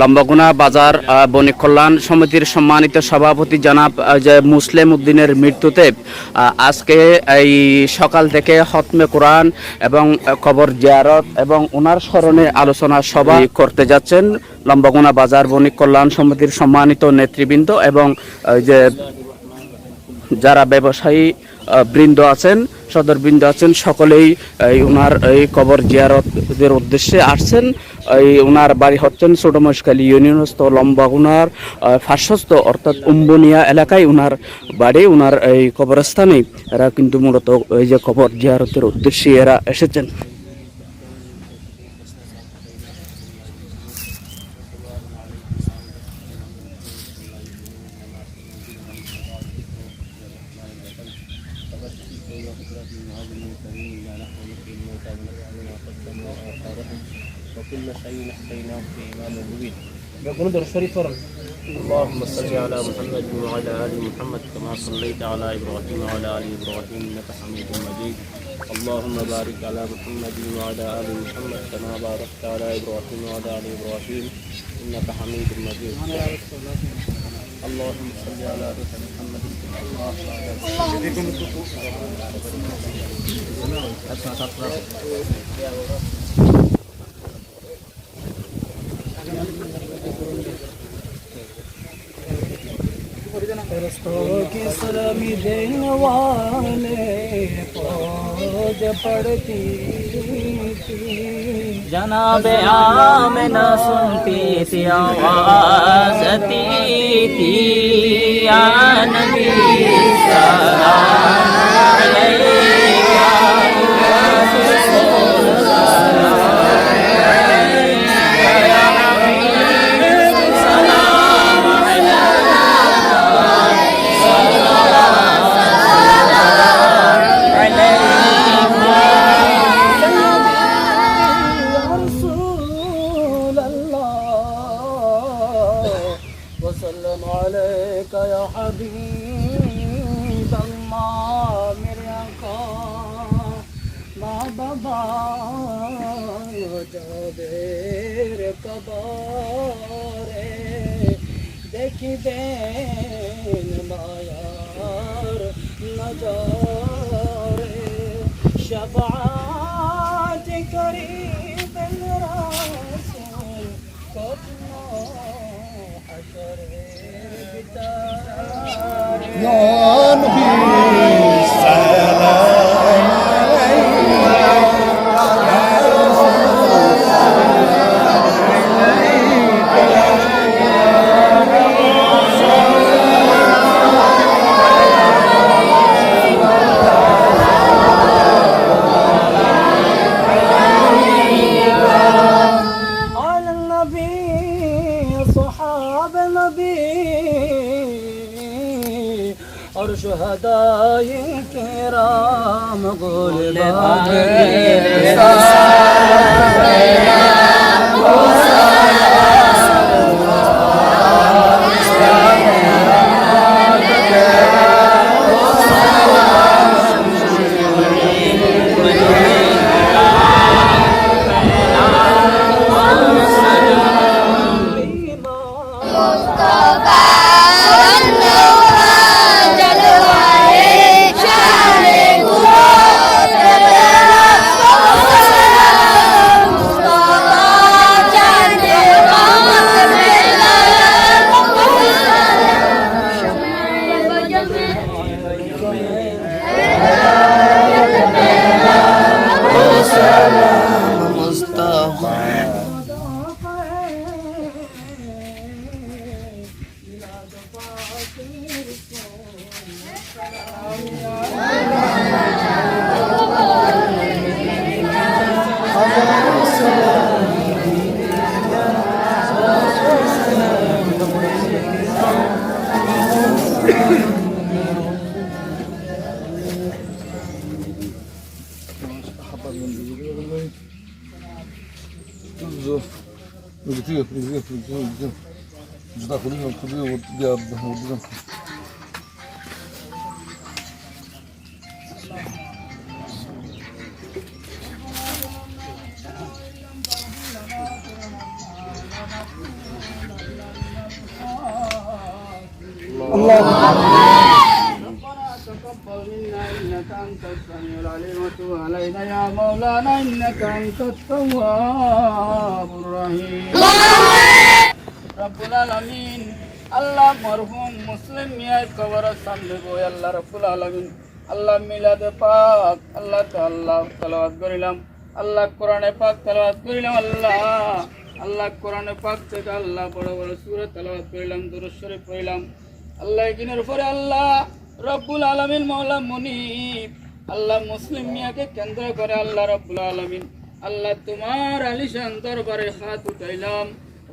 লম্বাগুনা বাজার বণিক কল্যাণ সমিতির সম্মানিত সভাপতি জনাব যে মুসলিম উদ্দিনের মৃত্যুতে আজকে এই সকাল থেকে হতমে কোরআন এবং কবর জিয়ারত এবং ওনার স্মরণে আলোচনা সভা করতে যাচ্ছেন লম্বাগুনা বাজার, বণিক কল্যাণ সমিতির সম্মানিত নেতৃবৃন্দ এবং যে যারা ব্যবসায়ী বৃন্দ আছেন, সদরবৃন্দ আছেন, সকলেই ওনার এই কবর জিয়ারতের উদ্দেশ্যে আসছেন। এই ওনার বাড়ি হচ্ছেন ছোট মশকালী ইউনিয়নস্থ লম্বাগুনার ফাঁসস্থ অর্থাৎ উম্বনিয়া এলাকায় ওনার বাড়ি ওনার এই কবরস্থানে এরা কিন্তু মূলত এই যে কবর জিয়ারতের উদ্দেশ্যে এরা এসেছেন। وكل شيء احصيناه في إمام مبين. يقول در شريف فرن اللهم صل على محمد وعلى آل محمد كما صليت على إبراهيم وعلى آل إبراهيم إنك حميد مجيد. اللهم بارك على محمد وعلى آل محمد كما باركت على إبراهيم وعلى آل إبراهيم إنك حميد مجيد. اللهم صل على محمد दोस्तों की सलामी देने वाले फौज पड़ती जनाब आम न सुनती थी, आवाज़ थी थी। आनंदी सलाम যাদের কবরে দেখিবেন মায়ার নজরে। শফাত করিবেন রাসূল কখন হাশরের ভিতরে। हदाई के राम गोल बाबे Тут вже прилетів, прилетів, прилетів, прилетів. Вже так ходив, ходив, от я один. Allah. Allah. انك انت السميع العليم وتب علينا يا مولانا انك انت التواب الرحيم রব্বুল আলামিন আল্লাহ মরহুম মুসলিম মিয়ার কবর সামনে গো আল্লাহ রব্বুল আলামিন আল্লাহ মিলাদে পাক আল্লাহ তো আল্লাহ তেলাওয়াত করিলাম আল্লাহ কোরআনে পাক তেলাওয়াত করিলাম আল্লাহ আল্লাহ কোরআনে পাক থেকে আল্লাহ বড় বড় সূরা তেলাওয়াত করিলাম দুরূদ শরীফ পড়িলাম আল্লাহ এগিনের পরে আল্লাহ রব্বুল আলামিন মৌলা মুনিব আল্লাহ মুসলিম মিয়াকে কেন্দ্র করে আল্লাহ রব্বুল আলামিন, আল্লাহ তোমার আলিশান দরবারে হাত উঠাইলাম।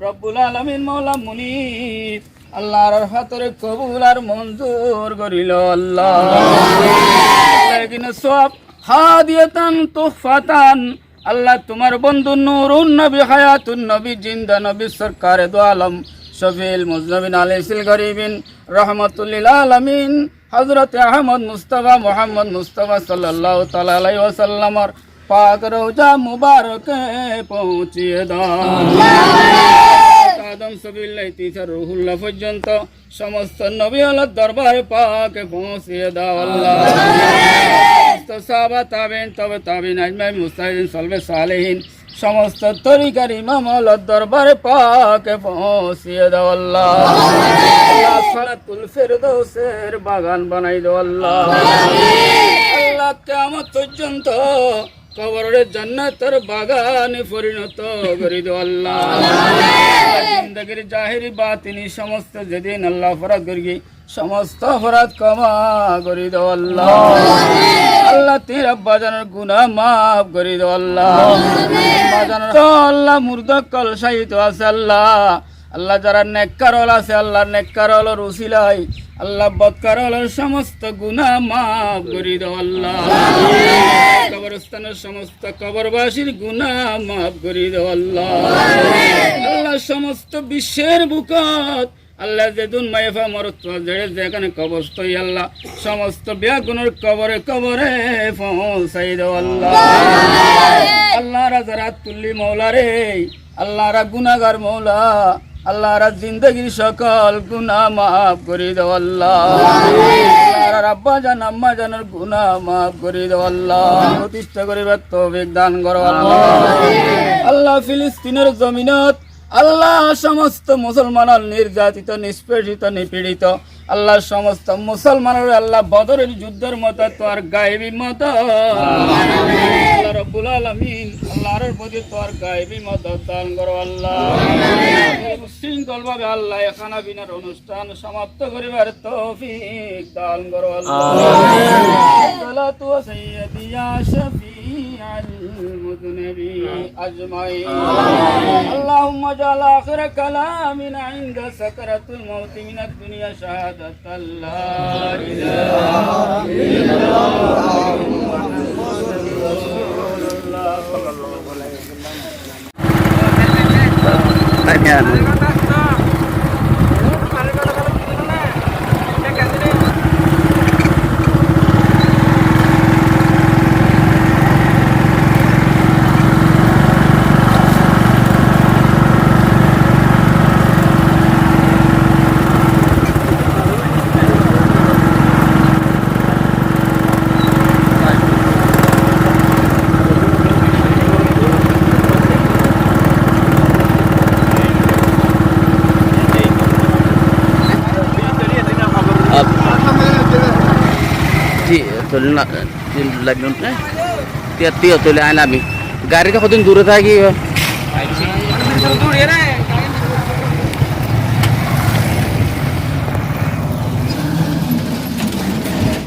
রব্বুল আলমিন মৌলা মুনিব, আল্লাহর হাতরে কবুল আর মঞ্জুর করিল আল্লাহ। সব হাদিয়াতান তুহফাতান। আল্লাহ তোমার বন্ধু নুরুন নবী, হায়াতুন নবী, জিন্দা নবী, সরকারে দো আলম শফিল মুজনবিন আলাইসিল গরিবিন রহমতুল্লিল আলমিন। হজরত আহমদ মুস্তফা মোহাম্মদ মুস্তফা সাল্লাহ তালাই ওসাল্লামর পাক রোজা মুবারকে পৌঁছিয়ে দাও। আদম সবিল্লাহ তিসার রুহুল্লাহ পর্যন্ত সমস্ত নবী আল্লাহ দরবারে পাকে পৌঁছিয়ে দাও আল্লাহ। সাহাবা তাবেন তবে তাবিন আজমাই মুস্তাহিদিন সলবে সালেহীন সমস্ত তরিকার ইমাম দরবারে পাকে পৌঁছিয়ে দাও আল্লাহ। সালাতুল ফেরদৌসের বাগান বানাই দাও আল্লাহ। কেমন পর্যন্ত কবরের জান্নাতের বাগানে পরিণত করি দো আল্লাহ। জিন্দগির জাহিরি বাতিনি, সমস্ত যেদিন আল্লাহ অপরাধ করি সমস্ত অপরাধ ক্ষমা করি দো আল্লাহ। আল্লাহ তীর বাজানোর গুনা মাফ করি দো আল্লাহ। আল্লাহ মুর্দ কল সাহিত আছে আল্লাহ। আল্লাহ যারা নেককারল আছে আল্লাহ নেককারল রুসিলাই আল্লাহ বদকারলের সমস্ত গুনাহ মাফ করি দাও আল্লাহ। কবরস্থানের সমস্ত কবরবাসীর গুনাহ মাফ করি দাও আল্লাহ। আল্লাহ সমস্ত বিশ্বের বুকত আল্লাহ যেদুন মাইফা মরত্ব জেড়ে যেখানে কবস্ত আল্লাহ, সমস্ত ব্যাগুনের কবরে কবরে পৌঁছাই দাও আল্লাহ। আল্লাহ রাজারাত তুল্লি মৌলা রে আল্লাহ রা গুনাগার মৌলা। আল্লাহ রা জিন্দগির সকল গুনা মাফ করে দাও আল্লাহ। আব্বা জান, আম্মা জানের গুনা মাফ করে দাও আল্লাহ। প্রতিষ্ঠা করিবার তৌফিক দান করো আল্লাহ। আল্লাহ ফিলিস্তিনের জমিনত, আল্লাহ সমস্ত মুসলমানের নির্যাতিত, নিষ্পেষিত, নিপীড়িত আল্লাহ সমস্ত মুসলমানের, আল্লাহ বদরের যুদ্ধের মতো তোর গায়েবী মত। আলামিন আল্লাহর প্রতি তোর গায়েবী মত দান করো আল্লাহ শৃঙ্খল ভাবে আল্লাহ এখানা বিনার অনুষ্ঠান সমাপ্ত করিবার তৌফিক দান করো আল্লাহ সালাতু ওয়া সাইয়্যিদি ইয়া শাফিআল মুযনিবিন আজমাইন اللهم اجعل آخر كلامنا عند سكرة الموت من الدنيا شهادة لا إله إلا الله Tại nhà तोले ना तीन लाख घेऊन ते ती तोले आणला आम्ही. गाडी का दूरच आहे